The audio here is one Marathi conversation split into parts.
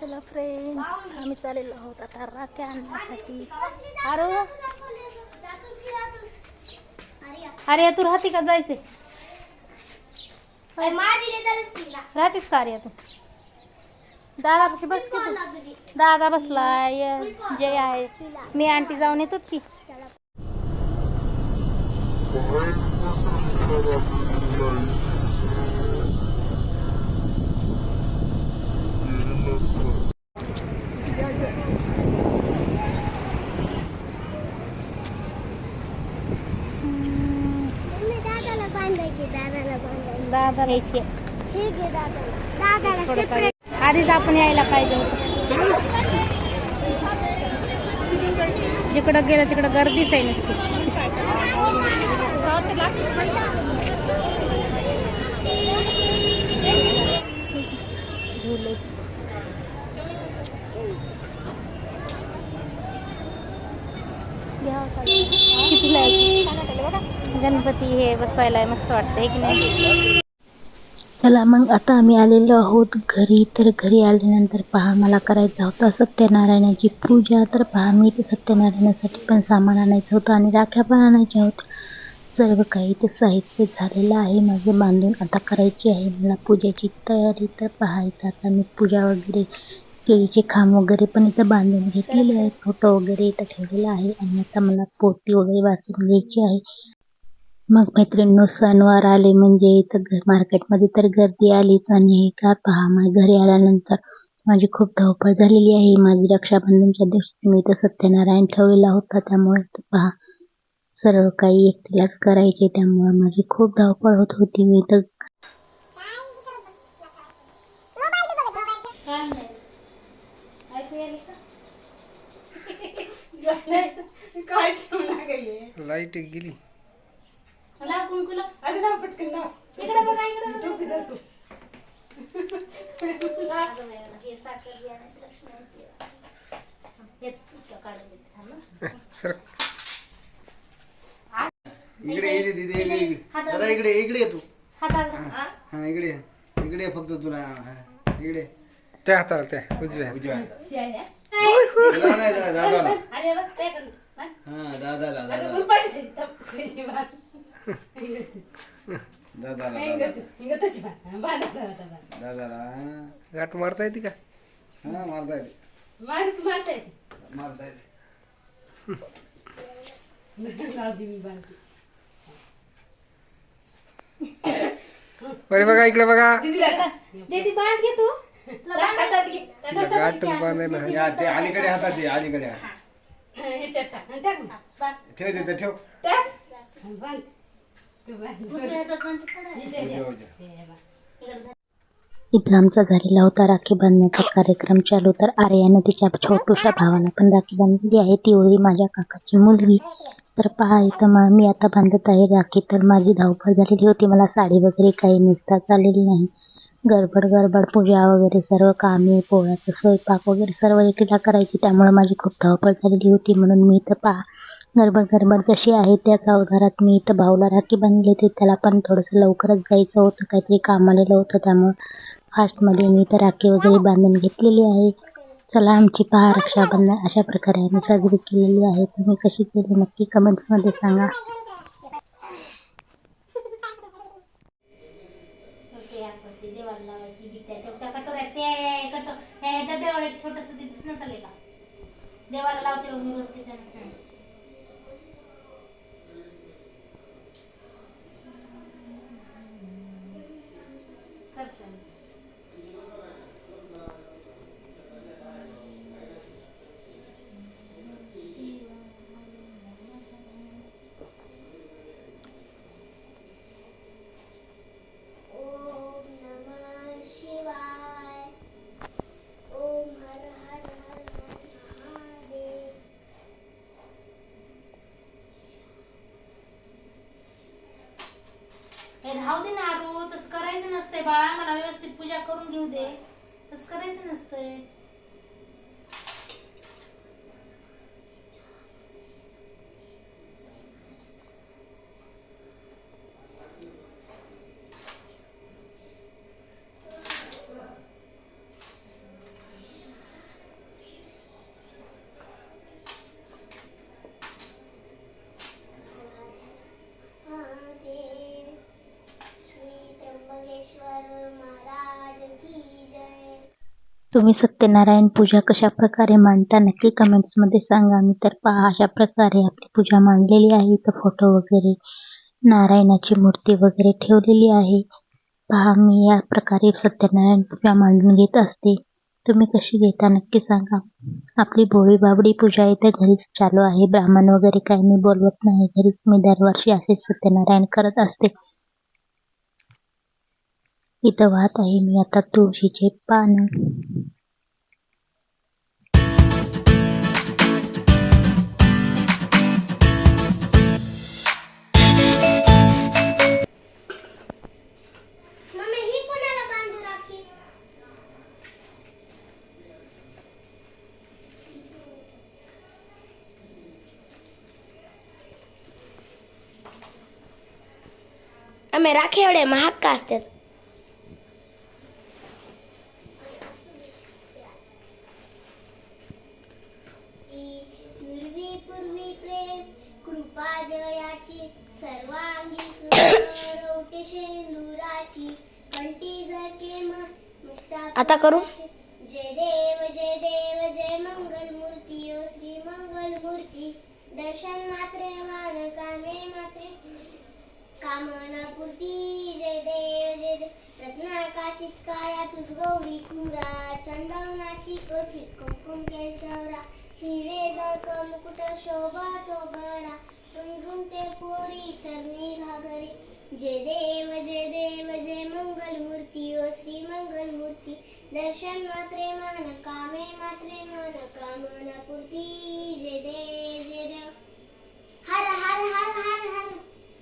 चला फ्रेंड्स आम्ही चाललेलो आहोत आता राख्या आणण्यासाठी. अरे अरे तू राहते का जायचे? राहतेस का अरे तू? दादा कशी बस की दादा बसलाय जय आहे. मी आंटी जाऊन येतो की. ठीक आहे आधीच आपण यायला पाहिजे होतं. जिकडं गेलं तिकडं गर्दीच आहे नुसती झुले। कितीला गणपती हे बसवायला मस्त वाटतं की नाही? चला मग आता आम्ही आलेलो आहोत घरी. तर घरी आल्यानंतर पहा मला करायचं होतं सत्यनारायणाची पूजा. तर पहा मी ते सत्यनारायणासाठी पण सामान आणायचं होतं आणि राख्या पण आणायच्या होत्या. सर्व काही ते साहित्य झालेलं आहे. माझं बांधून आता करायची आहे मला पूजेची तयारी. तर पाहायचं आता मी पूजा वगैरे केळीचे खांब वगैरे पण इथं बांधून घेतलेले आहेत. फोटो वगैरे इथं ठेवलेला आहे. आणि आता मला पोती वगैरे वाचून घ्यायची आहे. मग मैत्रिणींनो सणवार आले म्हणजे इथं मार्केटमध्ये तर गर्दी आलीच आणि का पहा मग घरी आल्यानंतर माझी खूप धावपळ झालेली आहे. माझी रक्षाबंधनच्या दिवशी मी इथं सत्यनारायण ठेवलेला होता. त्यामुळे पहा सर्व काही एकटीलाच करायचे. त्यामुळे माझी खूप धावपळ होत होती. मी तर लाइट गेली. इकडे ये दीदी इकडे ये. दादा इकडे इकडे ये तू. हा इकडे ये. इकडे ये फक्त तुला. हा, इकडे त्या हाताला त्या. उजव्या उजव्या हाताला. तुला नाही दा- दादाला. हा. दादाला दादाला. दादाला गाठ मारता येते का? हा मारता येते. मारता येते. बरे बघा इकडे बघा. बांध घे तू. तिला बांधायला आहे. या ते अलीकडे हातात दे अलीकडे. हात. ठेव तिथं ठेव. उजव्या. इथं आमचा झालेला होता राखी बांधण्याचा कार्यक्रम चालू. तर आर्यानं तिच्या छोटूशा भावाला पण राखी बांधलेली आहे. ती होती माझ्या काकाची मुलगी. तर पहा इथं मग मी आता बांधत आहे राखी. तर माझी धावपळ झालेली होती. मला साडी वगैरे काही नेसता आलेली नाही. गडबड गडबड पूजा वगैरे सर्व कामे पोळ्याचं स्वयंपाक वगैरे सर्व एकटीला करायची. त्यामुळे माझी खूप धावपळ झालेली होती. म्हणून मी इथं पहा गडबड गडबड जशी आहे त्याच अवधारात मी इथं भाऊला राखी बांधली होती. त्याला पण थोडंसं लवकरच जायचं होतं. काहीतरी काम आलेलं होतं. त्यामुळं फास्टमध्ये मी इथं राखी वगैरे बांधून घेतलेली आहे. चला आमची पहा रक्षाबंधन अशा प्रकारे आम्ही साजरी केलेली आहे. तुम्ही कशी केली नक्की कमेंट्समध्ये सांगा. देवाला लावते बाळा मला व्यवस्थित पूजा करून घेऊ दे. तसं करायचं नसतंय. तुम्ही सत्यनारायण पूजा कशा प्रकारे मांडता नक्की कमेंट्समध्ये सांगा. मी तर पहा अशा प्रकारे आपली पूजा मांडलेली आहे. इथं फोटो वगैरे नारायणाची मूर्ती वगैरे ठेवलेली आहे. पहा मी या प्रकारे सत्यनारायण पूजा मांडून घेत असते. तुम्ही कशी घेता नक्की सांगा. आपली भोळी बाबडी पूजा इथे घरीच चालू आहे. ब्राह्मण वगैरे काही मी बोलवत नाही. घरीच मी दरवर्षी असेच सत्यनारायण करत असते. इथं वाहत आहे मी आता तुळशीचे पान. आम्ही राखी एवढे महाग का असतात पूर्वी पूर्वी कामना पूर्ती जय देव जय देव. रत्नाका चित्कारा तुझ गौरी कुरा चंदवनाची कोठी कुंकुम केशवरा. हिरे जळक मुकुट शोभा तो बरा रुंते पोरी चरणी घागरी. जय देव जय देव जय मंगल मूर्ती ओ श्री मंगल मूर्ती दर्शन मात्रे मान कामे मात्रे मन कामना पूर्ती जय देव जय देव हर हर हर हर हर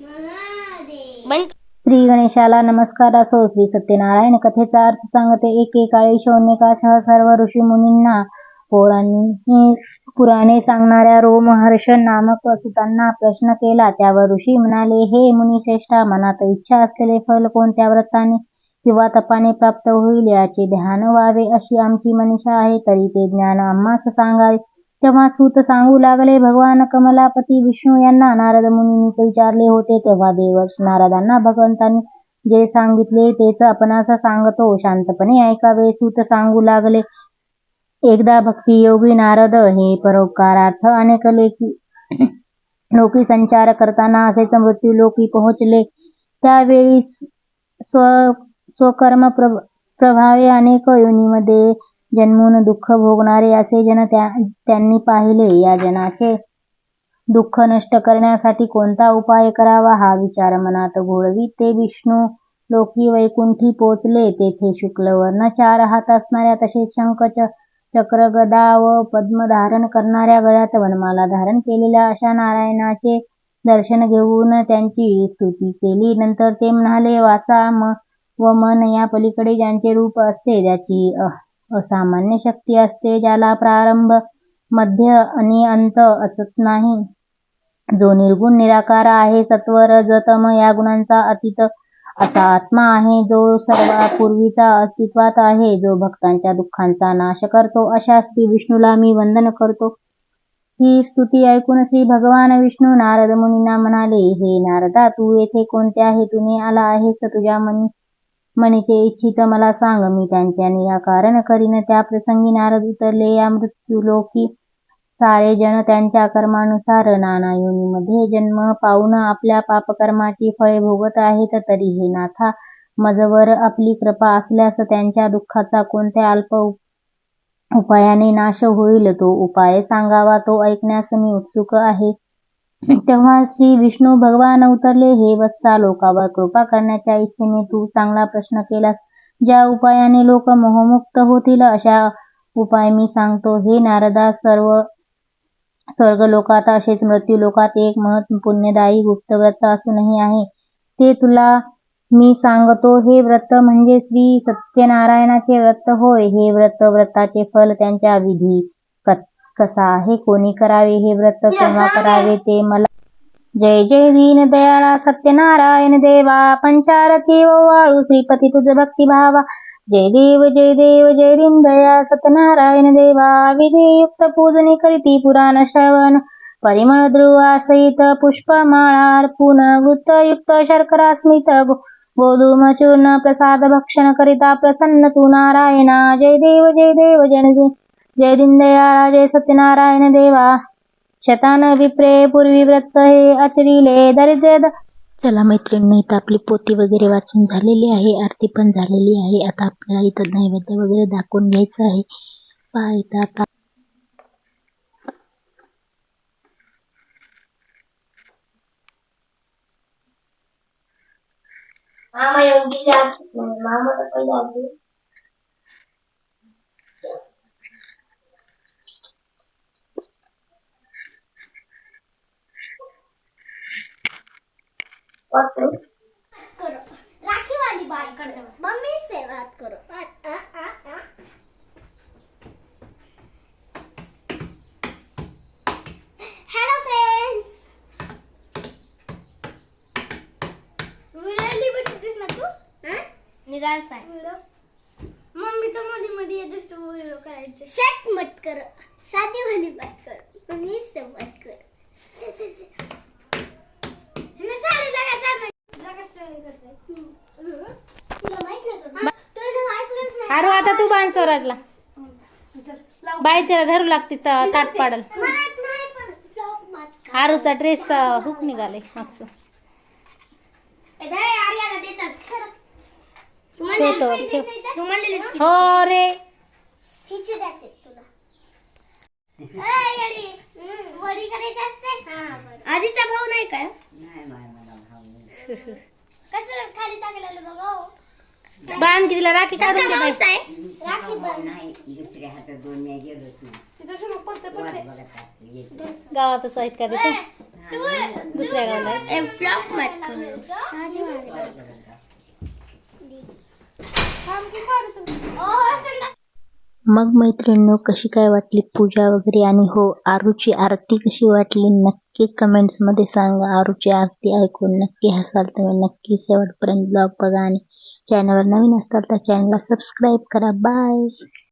महादेव बंद श्री गणेशाला नमस्कार. असो श्री सत्यनारायण कथेचा अर्थ सांगते. एकेकाळी शौन्यकासह सर्व ऋषी मुनींना पोरांनी पुराणे सांगणाऱ्या रोमहर्ष नामक सुतांना प्रश्न केला. त्यावर ऋषी म्हणाले हे मुनिश्रेष्ठा मनात इच्छा असलेले फल कोणत्या व्रताने किंवा तपाने प्राप्त होईल? याचे ध्यान व्हावे अशी आमची मनीषा आहे तरी ते ज्ञान आम्हास सांगावे. तेव्हा सूत सांगू लागले भगवान कमलापती विष्णू यांना नारद मुनी विचारले होते तेव्हा देवर्ष नारदांना भगवंतांनी जे सांगितले तेच आपणास सांगतो. शांतपणे ऐकावे सूत सांगू लागले. एकदा भक्ती योगी नारद हे परोपकारार्थ अनेक लेखी लोकी संचार करताना असेच मृत्यू लोकी पोहोचले. त्यावेळी स्व स्वकर्म प्रभ प्रभावे अनेक योनीमध्ये जन्मून दुःख भोगणारे असे जन त्या त्यांनी पाहिले. या जनाचे दुःख नष्ट करण्यासाठी कोणता उपाय करावा हा विचार मनात घोळवी ते विष्णू लोकी वैकुंठी पोचले. तेथे शुक्लवर्ण चार हात असणाऱ्या तसेच शंख च- चक्र गदा व पद्म धारण करणाऱ्या गळ्यात वनमाला धारण केलेल्या अशा नारायणाचे दर्शन घेऊन त्यांची स्तुती केली. नंतर ते म्हणाले वाचा म व मन या पलीकडे ज्यांचे रूप असते त्याची असामान्य शक्ती असते ज्याला प्रारंभ मध्य आणि अंत असत नाही. जो निर्गुण निराकार आहे सत्व रज तम या गुणांचा अतीत असा आत्मा आहे जो सर्वापूर्वीचा अस्तित्वात आहे जो भक्तांच्या दुःखांचा नाश करतो. अशा श्री विष्णूला मी वंदन करतो. ही स्तुती ऐकून श्री भगवान विष्णू नारद मुनींना म्हणाले हे नारदा तू येथे कोणत्या हेतूने आला आहेस? तुझ्या मनी मनीचे इच्छित मला सांग मी त्यांच्या कारण करीन. त्या प्रसंगी नारद उतरले. या मृत्यूलोकी सारे जण त्यांच्या कर्मानुसार नाना योनीमध्ये जन्म पाहून आपल्या पापकर्माची फळे भोगत आहेत. तरी हे नाथा मजवर आपली कृपा असल्यास त्यांच्या दुःखाचा कोणत्या अल्प उपायाने नाश होईल? तो उपाय सांगावा तो ऐकण्यास मी उत्सुक आहे. तेव्हा श्री विष्णू भगवान उतरले. हे वत्सा लोकावर कृपा करण्याच्या इच्छेने तू चांगला प्रश्न केलास. ज्या उपायाने लोक मोहमुक्त होतील अशा उपाय मी सांगतो. हे नारदा सर्व स्वर्ग लोकात असेच मृत्यू लोकात एक महत् पुण्यदायी गुप्त व्रत असूनही आहे. ते तुला मी सांगतो. हे व्रत म्हणजे श्री सत्यनारायणाचे व्रत होय. हे व्रत व्रताचे फल त्यांच्या विधी कसा आहे कोणी करावे हे व्रत केव्हा करावे ते मला जय जय दीन दयाळा सत्यनारायण देवा पंचारती वाळू श्रीपती तुझ भक्ती भावा. जय देव जय देव जय दीन दया सत्यनारायण देवा. विधियुक्त पूजनी करीती पुराण श्रवण. परिमळ ध्रुवा सहित पुष्पमाळा अर्पून गुप्तयुक्त शर्करा स्मित गो- गोधूमचूर्ण प्रसाद भक्षण करिता प्रसन्न तू नारायणा. जय देव जय देव जय जय दीनदयाळा जय सत्यनारायण देवा। शतान विप्रे पूर्वी व्रत हे आचरिले दरिद्र चला मैत्रिणी इथं आपली पोती वगैरे वाचून झालेली आहे आरती पण झालेली आहे. आता आपल्याला इथं नैवेद्य वगैरे दाखवून घ्यायचं आहे. पहा इथं आता मामा योगी मामा तर पहिले आधी करो राखी वाली बात कर। मम्मी से बात करो आ, आ, हा? मम्मी तर मध्ये मध्ये येतेस तू व्हिडिओ करायचं शट मत कर शादी वाली बात कर मम्मी से बात कर हिने साडी लगायचं आता. लगा साडी करते. हम्म. तुला माहीत नाही का? तुला ऐकलंच नाही. आरू आता तू बांध स्वराजला. बाई तिला धरू लागते त- ताट पाडल. माहीत नाही पण vlog मात कर. आरूचा ड्रेसचा हुक निघाले मागचं. ठेवतो, हो रे. आजीचा भाऊ नाही का? कसं खाली टाकलेलं बघा बांध की तिला राखी काढून दे बाई. आहे. राखी बांध. दुसऱ्या हातात दोन मी गेलोच नाही वाट बघत असते, येते. गावातच आहेत का तिथे तू दुसऱ्या गावाला आहेत. ए, vlog मत करू. साजी वाली बात कर. ओ, संध्या- मग मैत्रिणींनो कशी काय वाटली पूजा वगैरे आणि हो आरूची आरती कशी वाटली नक्की कमेंट्समध्ये सांगा आरूची आरती ऐकून नक्की हसाल तुम्ही नक्की शेवटपर्यंत ब्लॉग बघा आणि चॅनलवर नवीन असताल तर चॅनलला सबस्क्राईब करा. बाय